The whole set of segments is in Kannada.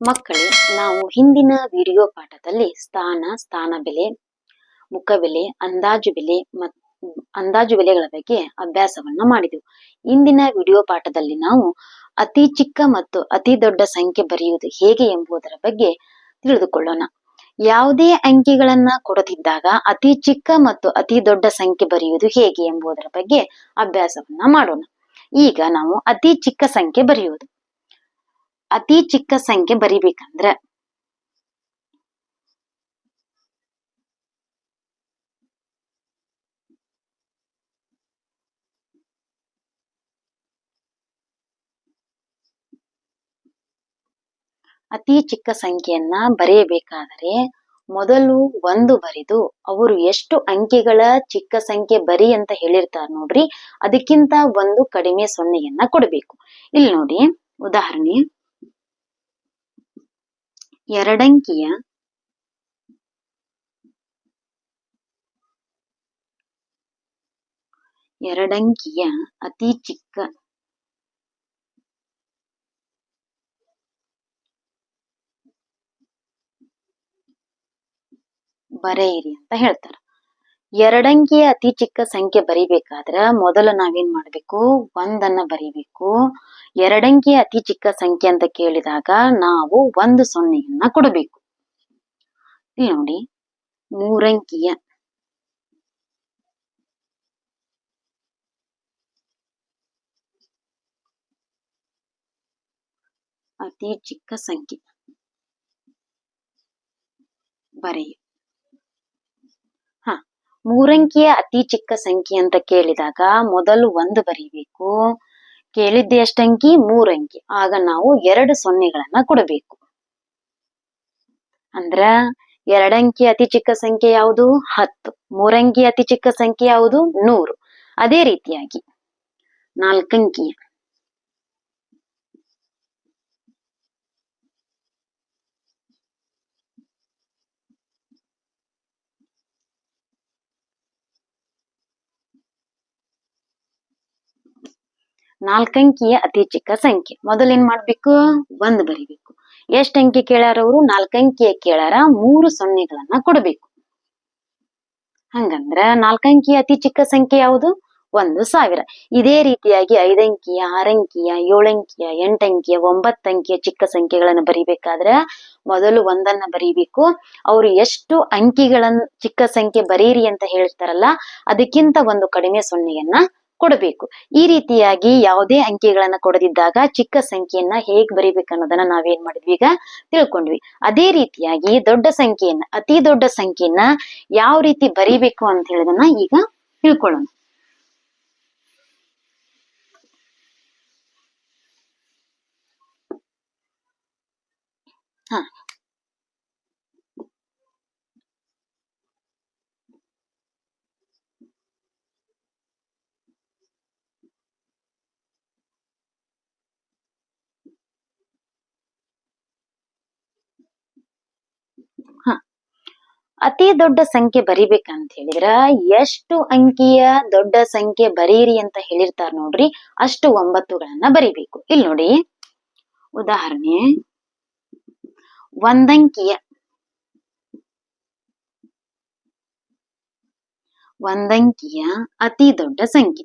ಮಕ್ಕಳೇ, ನಾವು ಹಿಂದಿನ ವಿಡಿಯೋ ಪಾಠದಲ್ಲಿ ಸ್ಥಾನ ಸ್ಥಾನ ಬೆಲೆ, ಮುಖ ಬೆಲೆ, ಅಂದಾಜು ಬೆಲೆ ಮತ್ತು ಅಂದಾಜು ಬೆಲೆಗಳ ಬಗ್ಗೆ ಅಭ್ಯಾಸವನ್ನ ಮಾಡಿದೆವು. ಇಂದಿನ ವಿಡಿಯೋ ಪಾಠದಲ್ಲಿ ನಾವು ಅತಿ ಚಿಕ್ಕ ಮತ್ತು ಅತಿ ದೊಡ್ಡ ಸಂಖ್ಯೆ ಬರೆಯುವುದು ಹೇಗೆ ಎಂಬುದರ ಬಗ್ಗೆ ತಿಳಿದುಕೊಳ್ಳೋಣ. ಯಾವುದೇ ಅಂಕಿಗಳನ್ನ ಕೊಡದಿದ್ದಾಗ ಅತಿ ಚಿಕ್ಕ ಮತ್ತು ಅತಿ ದೊಡ್ಡ ಸಂಖ್ಯೆ ಬರೆಯುವುದು ಹೇಗೆ ಎಂಬುದರ ಬಗ್ಗೆ ಅಭ್ಯಾಸವನ್ನ ಮಾಡೋಣ. ಈಗ ನಾವು ಅತಿ ಚಿಕ್ಕ ಸಂಖ್ಯೆ ಬರೆಯುವುದು. ಅತಿ ಚಿಕ್ಕ ಸಂಖ್ಯೆ ಬರಿಬೇಕಂದ್ರ. ಅತಿ ಚಿಕ್ಕ ಸಂಖ್ಯೆಯನ್ನ ಬರೆಯಬೇಕಾದರೆ ಮೊದಲು ಒಂದು ಬರೆದು ಅವರು ಎಷ್ಟು ಅಂಕಿಗಳ ಚಿಕ್ಕ ಸಂಖ್ಯೆ ಬರಿ ಅಂತ ಹೇಳಿರ್ತಾರ ನೋಡ್ರಿ, ಅದಕ್ಕಿಂತ ಒಂದು ಕಡಿಮೆ ಸೊನ್ನೆಯನ್ನ ಕೊಡಬೇಕು. ಇಲ್ಲಿ ನೋಡಿ ಉದಾಹರಣೆ. ಎರಡಂಕಿಯ ಎರಡಂಕಿಯ ಅತಿ ಚಿಕ್ಕ ಬರೆಯಿರಿ ಅಂತ ಹೇಳ್ತಾರ. ಎರಡಂಕಿಯ ಅತಿ ಚಿಕ್ಕ ಸಂಖ್ಯೆ ಬರಿಬೇಕಾದ್ರ ಮೊದಲು ನಾವೇನ್ ಮಾಡ್ಬೇಕು? ಒಂದನ್ನ ಬರಿಬೇಕು. ಎರಡಂಕಿಯ ಅತಿ ಚಿಕ್ಕ ಸಂಖ್ಯೆ ಅಂತ ಕೇಳಿದಾಗ ನಾವು ಒಂದು ಸೊನ್ನೆಯನ್ನ ಕೊಡಬೇಕು. ನೋಡಿ, ಮೂರಂಕಿಯ ಅತಿ ಚಿಕ್ಕ ಸಂಖ್ಯೆ ಬರೆಯ. ಮೂರಂಕಿಯ ಅತಿ ಚಿಕ್ಕ ಸಂಖ್ಯೆ ಅಂತ ಕೇಳಿದಾಗ ಮೊದಲು ಒಂದು ಬರೀಬೇಕು. ಕೇಳಿದ್ದೆ ಎಷ್ಟಂಕಿ ಮೂರಂಕಿ ಆಗ ನಾವು ಎರಡು ಸೊನ್ನೆಗಳನ್ನ ಕೊಡಬೇಕು. ಅಂದ್ರ ಎರಡಂಕಿ ಅತಿ ಚಿಕ್ಕ ಸಂಖ್ಯೆ ಯಾವುದು? ಹತ್ತು. ಮೂರಂಕಿ ಅತಿ ಚಿಕ್ಕ ಸಂಖ್ಯೆ ಯಾವುದು? ನೂರು. ಅದೇ ರೀತಿಯಾಗಿ ನಾಲ್ಕಂಕಿಯ ನಾಲ್ಕಂಕಿಯ ಅತಿ ಚಿಕ್ಕ ಸಂಖ್ಯೆ. ಮೊದಲು ಏನ್ ಮಾಡ್ಬೇಕು? ಒಂದ್ ಬರಿಬೇಕು. ಎಷ್ಟ್ ಅಂಕಿ ಕೇಳ್ಯಾರ ಅವರು? ನಾಲ್ಕಂಕಿಯ ಕೇಳ್ಯಾರ, ಮೂರು ಸೊನ್ನೆಗಳನ್ನ ಕೊಡಬೇಕು. ಹಂಗಂದ್ರ ನಾಲ್ಕಂಕಿಯ ಅತಿ ಚಿಕ್ಕ ಸಂಖ್ಯೆ ಯಾವುದು? ಒಂದು ಸಾವಿರ. ಇದೇ ರೀತಿಯಾಗಿ ಐದಂಕಿಯ ಆರಂಕಿಯ ಏಳಂಕಿಯ ಎಂಟಂಕಿಯ ಒಂಬತ್ತಂಕಿಯ ಚಿಕ್ಕ ಸಂಖ್ಯೆಗಳನ್ನು ಬರಿಬೇಕಾದ್ರೆ ಮೊದಲು ಒಂದನ್ನ ಬರೀಬೇಕು. ಅವರು ಎಷ್ಟು ಅಂಕಿಗಳನ್ನ ಚಿಕ್ಕ ಸಂಖ್ಯೆ ಬರೀರಿ ಅಂತ ಹೇಳ್ತಾರಲ್ಲ, ಅದಕ್ಕಿಂತ ಒಂದು ಕಡಿಮೆ ಸೊನ್ನೆಯನ್ನ ಕೊಡಬೇಕು. ಈ ರೀತಿಯಾಗಿ ಯಾವುದೇ ಅಂಕಿಗಳನ್ನ ಕೊಡದಿದ್ದಾಗ ಚಿಕ್ಕ ಸಂಖ್ಯೆಯನ್ನ ಹೇಗ್ ಬರಿಬೇಕು ಅನ್ನೋದನ್ನ ನಾವೇನ್ ಮಾಡಿದ್ವಿ ಈಗ ತಿಳ್ಕೊಂಡ್ವಿ. ಅದೇ ರೀತಿಯಾಗಿ ದೊಡ್ಡ ಸಂಖ್ಯೆಯನ್ನ, ಅತಿ ದೊಡ್ಡ ಸಂಖ್ಯೆಯನ್ನ ಯಾವ ರೀತಿ ಬರಿಬೇಕು ಅಂತ ಹೇಳೋದನ್ನ ಈಗ ತಿಳ್ಕೊಳ್ಳೋಣ. ಹಾ. ಅತಿ ದೊಡ್ಡ ಸಂಖ್ಯೆ ಬರಿಬೇಕಂತ ಹೇಳಿದ್ರ ಎಷ್ಟು ಅಂಕಿಯ ದೊಡ್ಡ ಸಂಖ್ಯೆ ಬರೀರಿ ಅಂತ ಹೇಳಿರ್ತಾರ ನೋಡ್ರಿ, ಅಷ್ಟು ಒಂಬತ್ತುಗಳನ್ನ ಬರಿಬೇಕು. ಇಲ್ಲಿ ನೋಡಿ, ಉದಾಹರಣೆ, ಒಂದಂಕಿಯ ಒಂದಂಕಿಯ ಅತಿ ದೊಡ್ಡ ಸಂಖ್ಯೆ.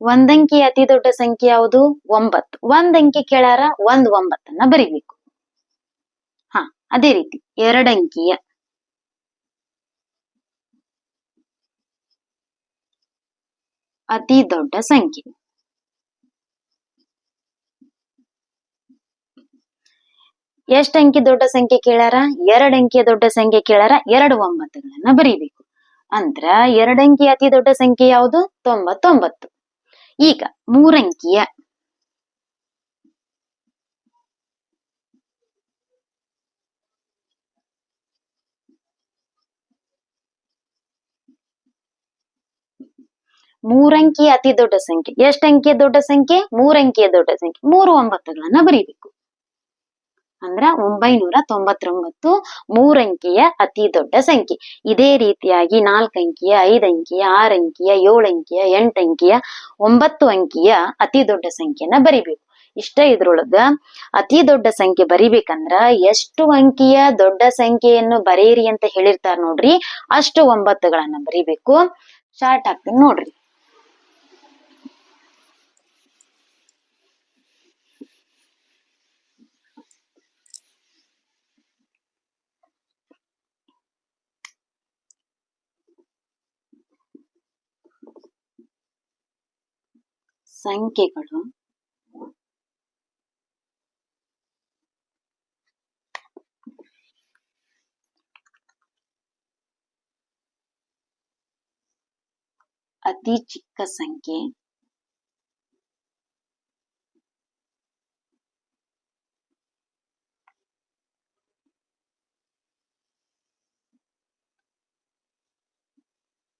ಒಂದಂಕಿಯ ಅತಿ ದೊಡ್ಡ ಸಂಖ್ಯೆ ಯಾವುದು? ಒಂಬತ್ತು. ಒಂದಂಕಿ ಕೇಳಾರ ಒಂದ್ ಒಂಬತ್ತನ್ನ ಬರಿಬೇಕು. ಹ, ಅದೇ ರೀತಿ ಎರಡಂಕಿಯ. ಅತಿ ದೊಡ್ಡ ಸಂಖ್ಯೆ. ಎಷ್ಟು ಅಂಕಿ ದೊಡ್ಡ ಸಂಖ್ಯೆ ಕೇಳಾರ? ಎರಡ್ ಅಂಕಿಯ ದೊಡ್ಡ ಸಂಖ್ಯೆ ಕೇಳಾರ ಎರಡು ಒಂಬತ್ತುಗಳನ್ನ ಬರೀಬೇಕು. ಅಂದ್ರ ಎರಡಂಕಿ ಅತಿ ದೊಡ್ಡ ಸಂಖ್ಯೆ ಯಾವುದು? ತೊಂಬತ್ತೊಂಬತ್ತು. ಈಗ ಮೂರಂಕಿಯ. ಮೂರಂಕಿಯ ಅತಿ ದೊಡ್ಡ ಸಂಖ್ಯೆ. ಎಷ್ಟು ಅಂಕಿಯ ದೊಡ್ಡ ಸಂಖ್ಯೆ? ಮೂರಂಕಿಯ ದೊಡ್ಡ ಸಂಖ್ಯೆ. ಮೂರು ಒಂಬತ್ತುಗಳನ್ನ ಬರೀಬೇಕು. ಅಂದ್ರ ಒಂಬೈನೂರ ತೊಂಬತ್ತೊಂಬತ್ತು ಮೂರಂಕಿಯ ಅತಿ ದೊಡ್ಡ ಸಂಖ್ಯೆ. ಇದೇ ರೀತಿಯಾಗಿ ನಾಲ್ಕಂಕಿಯ ಐದಂಕಿಯ ಆರಂಕಿಯ ಏಳಂಕಿಯ ಎಂಟಂಕಿಯ ಒಂಬತ್ತು ಅಂಕಿಯ ಅತಿ ದೊಡ್ಡ ಸಂಖ್ಯೆನ ಬರಿಬೇಕು. ಇಷ್ಟ ಇದ್ರೊಳಗ ಅತಿ ದೊಡ್ಡ ಸಂಖ್ಯೆ ಬರಿಬೇಕಂದ್ರ ಎಷ್ಟು ಅಂಕಿಯ ದೊಡ್ಡ ಸಂಖ್ಯೆಯನ್ನು ಬರೆಯಿರಿ ಅಂತ ಹೇಳಿರ್ತಾರ ನೋಡ್ರಿ, ಅಷ್ಟು ಒಂಬತ್ತುಗಳನ್ನ ಬರಿಬೇಕು. ಸ್ಟಾರ್ಟ್ ಆಗ್ತೀನಿ ನೋಡ್ರಿ. ಸಂಖ್ಯೆಗಳು. ಅತಿ ಚಿಕ್ಕ ಸಂಖ್ಯೆ.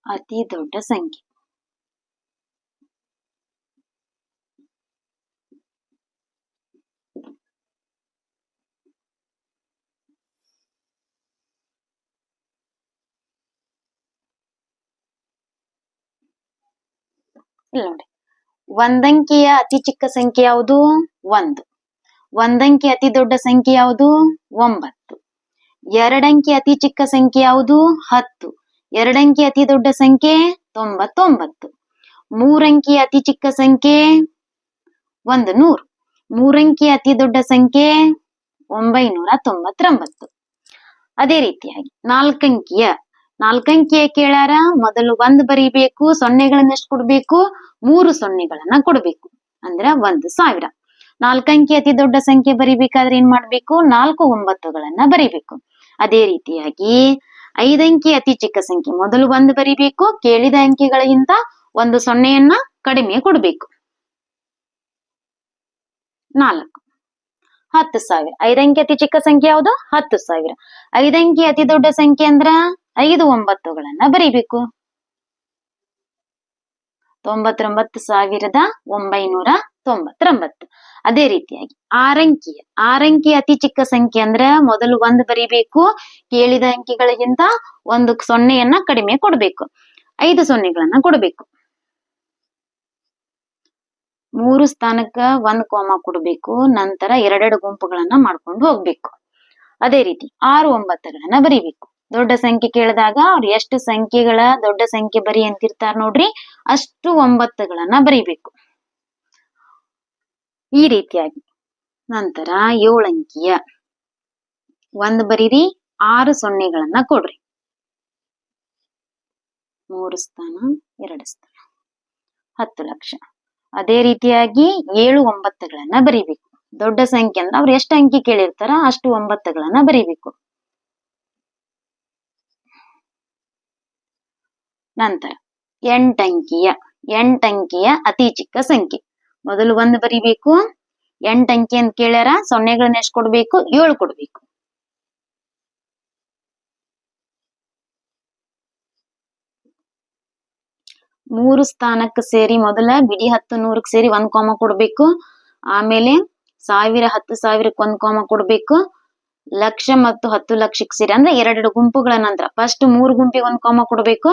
ಅತಿ ದೊಡ್ಡ ಸಂಖ್ಯೆ. ಇಲ್ಲ ನೋಡಿ. ಒಂದಂಕಿಯ ಅತಿ ಚಿಕ್ಕ ಸಂಖ್ಯೆ ಯಾವುದು? ಒಂದು. ಒಂದಂಕಿ ಅತಿ ದೊಡ್ಡ ಸಂಖ್ಯೆ ಯಾವುದು? ಒಂಬತ್ತು. ಎರಡಂಕಿ ಅತಿ ಚಿಕ್ಕ ಸಂಖ್ಯೆ ಯಾವುದು? ಹತ್ತು. ಎರಡಂಕಿ ಅತಿ ದೊಡ್ಡ ಸಂಖ್ಯೆ ತೊಂಬತ್ತೊಂಬತ್ತು. ಮೂರಂಕಿ ಅತಿ ಚಿಕ್ಕ ಸಂಖ್ಯೆ ಒಂದು ನೂರು. ಮೂರಂಕಿ ಅತಿ ದೊಡ್ಡ ಸಂಖ್ಯೆ ಒಂಬೈನೂರ ತೊಂಬತ್ತೊಂಬತ್ತು. ಅದೇ ರೀತಿಯಾಗಿ ನಾಲ್ಕಂಕಿಯ ನಾಲ್ಕಂಕಿಯ ಕೇಳಾರ ಮೊದಲು ಒಂದ್ ಬರಿಬೇಕು ಸೊನ್ನೆಗಳನ್ನ ಎಷ್ಟು ಕೊಡ್ಬೇಕು? ಮೂರು ಸೊನ್ನೆಗಳನ್ನ ಕೊಡ್ಬೇಕು. ಅಂದ್ರ ಒಂದು ಸಾವಿರ. ನಾಲ್ಕಂಕಿ ಅತಿ ದೊಡ್ಡ ಸಂಖ್ಯೆ ಬರಿಬೇಕಾದ್ರೆ ಏನ್ ಮಾಡ್ಬೇಕು? ನಾಲ್ಕು ಒಂಬತ್ತುಗಳನ್ನ ಬರಿಬೇಕು. ಅದೇ ರೀತಿಯಾಗಿ ಐದಂಕಿ ಅತಿ ಚಿಕ್ಕ ಸಂಖ್ಯೆ. ಮೊದಲು ಒಂದ್ ಬರಿಬೇಕು, ಕೇಳಿದ ಅಂಕಿಗಳಿಗಿಂತ ಒಂದು ಸೊನ್ನೆಯನ್ನ ಕಡಿಮೆ ಕೊಡ್ಬೇಕು. ನಾಲ್ಕು. ಹತ್ತು ಸಾವಿರ. ಐದಂಕಿ ಅತಿ ಚಿಕ್ಕ ಸಂಖ್ಯೆ ಯಾವುದು? ಹತ್ತು ಸಾವಿರ. ಐದಂಕಿ ಅತಿ ದೊಡ್ಡ ಸಂಖ್ಯೆ ಅಂದ್ರ ಐದು ಒಂಬತ್ತುಗಳನ್ನ ಬರೀಬೇಕು. ತೊಂಬತ್ತೊಂಬತ್ತು ಸಾವಿರದ ಒಂಬೈನೂರ ತೊಂಬತ್ತೊಂಬತ್ತು. ಅದೇ ರೀತಿಯಾಗಿ ಆರಂಕಿ ಆರಂಕಿ ಅತಿ ಚಿಕ್ಕ ಸಂಖ್ಯೆ ಅಂದ್ರೆ ಮೊದಲು ಒಂದು ಬರಿಬೇಕು, ಕೇಳಿದ ಅಂಕಿಗಳಿಗಿಂತ ಒಂದು ಸೊನ್ನೆಯನ್ನ ಕಡಿಮೆ ಕೊಡ್ಬೇಕು. ಐದು ಸೊನ್ನೆಗಳನ್ನ ಕೊಡ್ಬೇಕು. ಮೂರು ಸ್ಥಾನಕ್ಕ ಒಂದ್ ಕೋಮ ಕೊಡ್ಬೇಕು, ನಂತರ ಎರಡೆರಡು ಗುಂಪುಗಳನ್ನ ಮಾಡ್ಕೊಂಡು ಹೋಗ್ಬೇಕು. ಅದೇ ರೀತಿ ಆರು ಒಂಬತ್ತುಗಳನ್ನ ಬರಿಬೇಕು. ದೊಡ್ಡ ಸಂಖ್ಯೆ ಕೇಳಿದಾಗ ಅವ್ರು ಎಷ್ಟು ಸಂಖ್ಯೆಗಳ ದೊಡ್ಡ ಸಂಖ್ಯೆ ಬರಿ ಅಂತಿರ್ತಾರ ನೋಡ್ರಿ? ಅಷ್ಟು ಒಂಬತ್ತುಗಳನ್ನ ಬರಿಬೇಕು. ಈ ರೀತಿಯಾಗಿ. ನಂತರ ಏಳಂಕಿಯ. ಒಂದ್ ಬರೀರಿ, ಆರು ಸೊನ್ನೆಗಳನ್ನ ಕೊಡ್ರಿ. ಮೂರು ಸ್ಥಾನ, ಎರಡು ಸ್ಥಾನ. ಹತ್ತು ಲಕ್ಷ. ಅದೇ ರೀತಿಯಾಗಿ ಏಳು ಒಂಬತ್ತುಗಳನ್ನ ಬರಿಬೇಕು. ದೊಡ್ಡ ಸಂಖ್ಯೆ ಅಂದ್ರೆ ಅವ್ರು ಎಷ್ಟು ಅಂಕಿ ಕೇಳಿರ್ತಾರ ಅಷ್ಟು ಒಂಬತ್ತುಗಳನ್ನ ಬರಿಬೇಕು. ನಂತರ ಎಂಟಂಕಿಯ ಎಂಟಂಕಿಯ ಅತಿ ಚಿಕ್ಕ ಸಂಖ್ಯೆ. ಮೊದಲು ಒಂದು ಬರಿಬೇಕು, ಎಂಟಂಕಿ ಅಂತ ಕೇಳ್ಯಾರ, ಸೊನ್ನೆಗಳನ್ನ ಎಷ್ಟು ಕೊಡ್ಬೇಕು? ಏಳು ಕೊಡ್ಬೇಕು. ಮೂರು ಸ್ಥಾನಕ್ಕೆ ಸೇರಿ ಮೊದಲ, ಬಿಡಿ ಹತ್ತು ನೂರಕ್ಕೆ ಸೇರಿ ಒಂದ್ ಕೋಮ ಕೊಡ್ಬೇಕು. ಆಮೇಲೆ ಸಾವಿರ ಹತ್ತು ಸಾವಿರಕ್ಕೆ ಒಂದ್ ಕೋಮ ಕೊಡ್ಬೇಕು. ಲಕ್ಷ ಮತ್ತು ಹತ್ತು ಲಕ್ಷಕ್ಕೆ ಸೇರಿ, ಅಂದ್ರೆ ಎರಡೆರಡು ಗುಂಪುಗಳ ನಂತರ. ಫಸ್ಟ್ ಮೂರು ಗುಂಪಿಗೆ ಒಂದ್ ಕೋಮ ಕೊಡ್ಬೇಕು.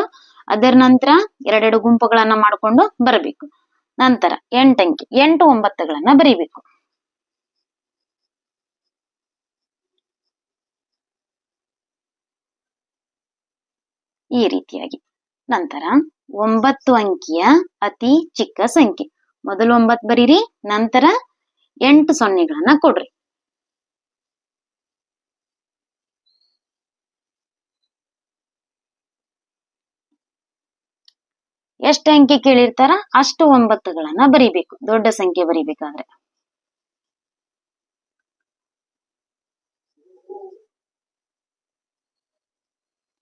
ಅದರ ನಂತರ ಎರಡೆರಡು ಗುಂಪುಗಳನ್ನ ಮಾಡ್ಕೊಂಡು ಬರಬೇಕು. ನಂತರ ಎಂಟಂಕಿ, ಎಂಟು ಒಂಬತ್ತುಗಳನ್ನ ಬರಿಬೇಕು. ಈ ರೀತಿಯಾಗಿ. ನಂತರ ಒಂಬತ್ತು ಅಂಕಿಯ ಅತಿ ಚಿಕ್ಕ ಸಂಖ್ಯೆ. ಮೊದಲು ಒಂಬತ್ತು ಬರೀರಿ, ನಂತರ ಎಂಟು ಸೊನ್ನೆಗಳನ್ನ ಕೊಡ್ರಿ. ಎಷ್ಟು ಅಂಕಿ ಕೇಳಿರ್ತಾರ ಅಷ್ಟು ಒಂಬತ್ತುಗಳನ್ನ ಬರಿಬೇಕು. ದೊಡ್ಡ ಸಂಖ್ಯೆ ಬರಿಬೇಕಾದ್ರೆ.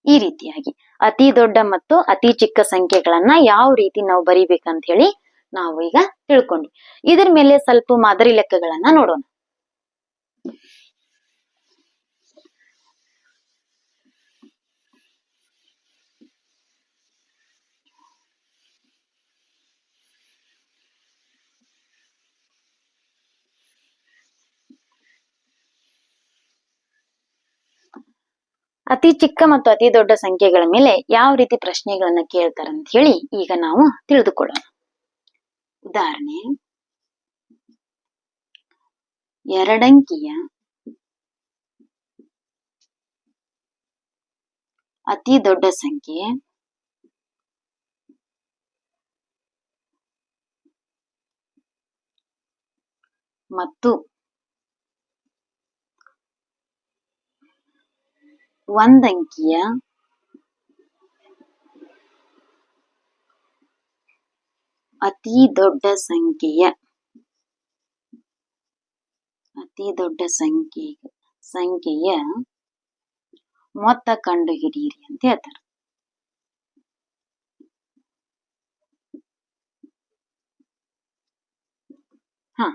ಈ ರೀತಿಯಾಗಿ ಅತಿ ದೊಡ್ಡ ಮತ್ತು ಅತಿ ಚಿಕ್ಕ ಸಂಖ್ಯೆಗಳನ್ನ ಯಾವ ರೀತಿ ನಾವು ಬರಿಬೇಕಂತ ಹೇಳಿ ನಾವು ಈಗ ತಿಳ್ಕೊಂಡ್ವಿ. ಇದ್ರ ಮೇಲೆ ಸ್ವಲ್ಪ ಮಾದರಿ ಲೆಕ್ಕಗಳನ್ನ ನೋಡೋಣ. ಅತಿ ಚಿಕ್ಕ ಮತ್ತು ಅತಿ ದೊಡ್ಡ ಸಂಖ್ಯೆಗಳ ಮೇಲೆ ಯಾವ ರೀತಿ ಪ್ರಶ್ನೆಗಳನ್ನ ಕೇಳ್ತಾರೆ ಅಂತ ಹೇಳಿ ಈಗ ನಾವು ತಿಳಿದುಕೊಳ್ಳೋಣ. ಉದಾಹರಣೆ, ಎರಡಂಕಿಯ ಅತಿ ದೊಡ್ಡ ಸಂಖ್ಯೆ ಮತ್ತು ಒಂದಂಕಿಯ ಅತಿ ದೊಡ್ಡ ಸಂಖ್ಯೆಯ ಅತಿ ದೊಡ್ಡ ಸಂಖ್ಯೆ ಸಂಖ್ಯೆಯ ಮೊತ್ತ ಕಂಡು ಹಿಡಿಯಿರಿ ಅಂತ ಹೇಳ್ತಾರೆ. ಹ.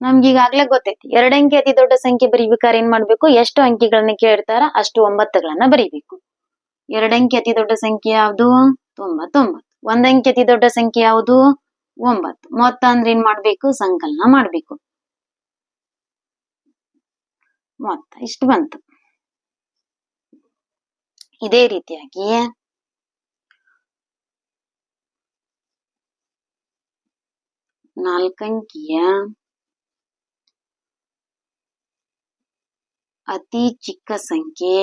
ನಮ್ಗೆ ಈಗಾಗ್ಲೇ ಗೊತ್ತೈತಿ. ಎರಡ್ ಅಂಕಿ ಅತಿ ದೊಡ್ಡ ಸಂಖ್ಯೆ ಬರೀಬೇಕಾದ್ರೆ ಏನ್ ಮಾಡ್ಬೇಕು? ಎಷ್ಟು ಅಂಕಿಗಳನ್ನ ಕೇಳ್ತಾರ ಅಷ್ಟು ಒಂಬತ್ತುಗಳನ್ನ ಬರೀಬೇಕು. ಎರಡಂಕಿ ಅಂಕಿ ಅತಿ ದೊಡ್ಡ ಸಂಖ್ಯೆ ಯಾವುದು? ತೊಂಬತ್ತೊಂಬತ್ತು. ಒಂದ್ ಅಂಕಿ ಅತಿ ದೊಡ್ಡ ಸಂಖ್ಯೆ ಯಾವುದು? ಒಂಬತ್ತು. ಮೊತ್ತ ಅಂದ್ರೆ ಏನ್ ಮಾಡ್ಬೇಕು? ಸಂಕಲನ ಮಾಡ್ಬೇಕು. ಮೊತ್ತ ಇಷ್ಟು ಬಂತು. ಇದೇ ರೀತಿಯಾಗಿ ನಾಲ್ಕಂಕಿಯ ಅತಿ ಚಿಕ್ಕ ಸಂಖ್ಯೆ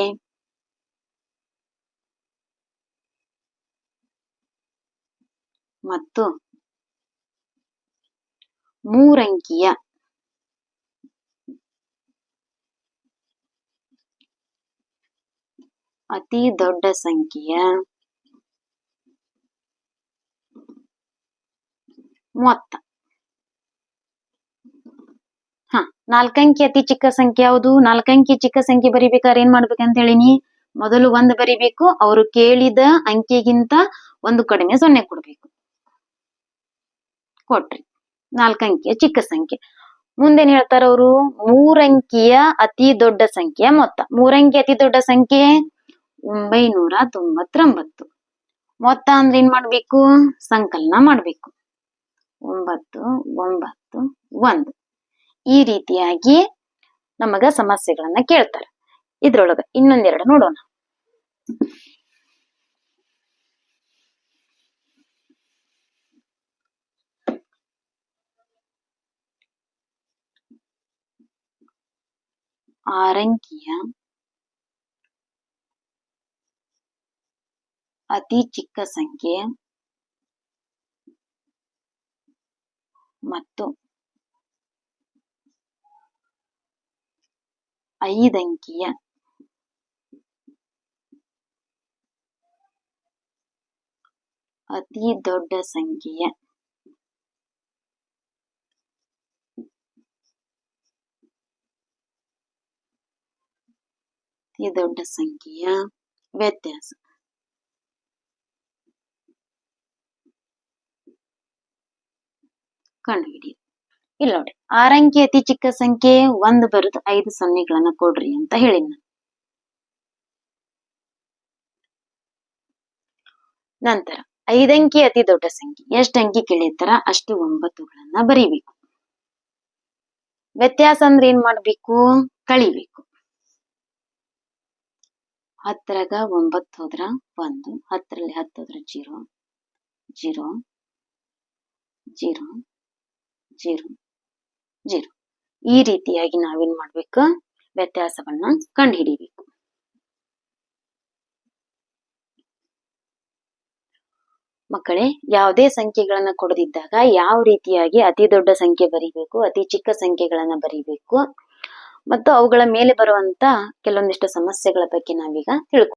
ಮತ್ತು ಮೂರಂಕಿಯ ಅತಿ ದೊಡ್ಡ ಸಂಖ್ಯೆಯ ಮೊತ್ತ ಹ ನಾಲ್ಕಂಕಿ ಅತಿ ಚಿಕ್ಕ ಸಂಖ್ಯೆ ಯಾವುದು? ನಾಲ್ಕಂಕಿ ಚಿಕ್ಕ ಸಂಖ್ಯೆ ಬರಿಬೇಕಾದ್ರೆ ಏನ್ ಮಾಡ್ಬೇಕಂತ ಹೇಳಿನಿ? ಮೊದಲು ಒಂದ್ ಬರಿಬೇಕು, ಅವರು ಕೇಳಿದ ಅಂಕಿಗಿಂತ ಒಂದು ಕಡಿಮೆ ಸೊನ್ನೆ ಕೊಡ್ಬೇಕು. ಕೊಟ್ರಿ. ನಾಲ್ಕಂಕಿಯ ಚಿಕ್ಕ ಸಂಖ್ಯೆ. ಮುಂದೇನ್ ಹೇಳ್ತಾರ ಅವರು? ಮೂರಂಕಿಯ ಅತಿ ದೊಡ್ಡ ಸಂಖ್ಯೆ ಮೊತ್ತ. ಮೂರಂಕಿ ಅತಿ ದೊಡ್ಡ ಸಂಖ್ಯೆ? ಒಂಬೈನೂರ ತೊಂಬತ್ತೊಂಬತ್ತು. ಮೊತ್ತ ಅಂದ್ರೆ ಏನ್ ಮಾಡ್ಬೇಕು? ಸಂಕಲನ ಮಾಡ್ಬೇಕು. ಒಂಬತ್ತು ಒಂಬತ್ತು, ಒಂದು. ಈ ರೀತಿಯಾಗಿ ನಮಗ ಸಮಸ್ಯೆಗಳನ್ನ ಕೇಳ್ತಾರೆ. ಇದ್ರೊಳಗ ಇನ್ನೊಂದೆರಡು ನೋಡೋಣ. ಆರಂಕಿಯ ಅತಿ ಚಿಕ್ಕ ಸಂಖ್ಯೆ ಮತ್ತು ಐದಂಕಿಯ ಅತಿ ದೊಡ್ಡ ಸಂಖ್ಯೆಯ ಅತಿ ದೊಡ್ಡ ಸಂಖ್ಯೆಯ ವ್ಯತ್ಯಾಸ ಕಂಡುಹಿಡಿ ಇಲ್ಲ ನೋಡಿ ಆರಂಕಿ ಅತಿ ಚಿಕ್ಕ ಸಂಖ್ಯೆ ಒಂದ್ ಬರೆದು ಐದು ಸೊನ್ನೆಗಳನ್ನ ಕೊಡ್ರಿ ಅಂತ ಹೇಳಿನ ನಂತರ, ಐದಂಕಿ ಅತಿ ದೊಡ್ಡ ಸಂಖ್ಯೆ. ಎಷ್ಟು ಅಂಕಿ ಕೇಳಿರ್ತಾರ? ಅಷ್ಟು ಒಂಬತ್ತುಗಳನ್ನ ಬರೀಬೇಕು. ವ್ಯತ್ಯಾಸ ಅಂದ್ರೆ ಏನ್ ಮಾಡ್ಬೇಕು? ಕಳಿಬೇಕು. ಹತ್ತರಾಗ ಒಂಬತ್ತು ಹೋದ್ರ ಒಂದು, ಹತ್ತರಲ್ಲಿ ಹತ್ತು ಹೋದ್ರ zero zero zero zero. Zero. ಈ ರೀತಿಯಾಗಿ ನಾವೇನ್ ಮಾಡ್ಬೇಕು? ವ್ಯತ್ಯಾಸವನ್ನ ಕಂಡುಹಿಡಿಬೇಕು. ಮಕ್ಕಳೇ, ಯಾವುದೇ ಸಂಖ್ಯೆಗಳನ್ನ ಕೊಡದಿದ್ದಾಗ ಯಾವ ರೀತಿಯಾಗಿ ಅತಿ ದೊಡ್ಡ ಸಂಖ್ಯೆ ಬರಿಬೇಕು, ಅತಿ ಚಿಕ್ಕ ಸಂಖ್ಯೆಗಳನ್ನ ಬರಿಬೇಕು, ಮತ್ತು ಅವುಗಳ ಮೇಲೆ ಬರುವಂತ ಕೆಲವೊಂದಿಷ್ಟು ಸಮಸ್ಯೆಗಳ ಬಗ್ಗೆ ನಾವೀಗ ತಿಳ್ಕೊ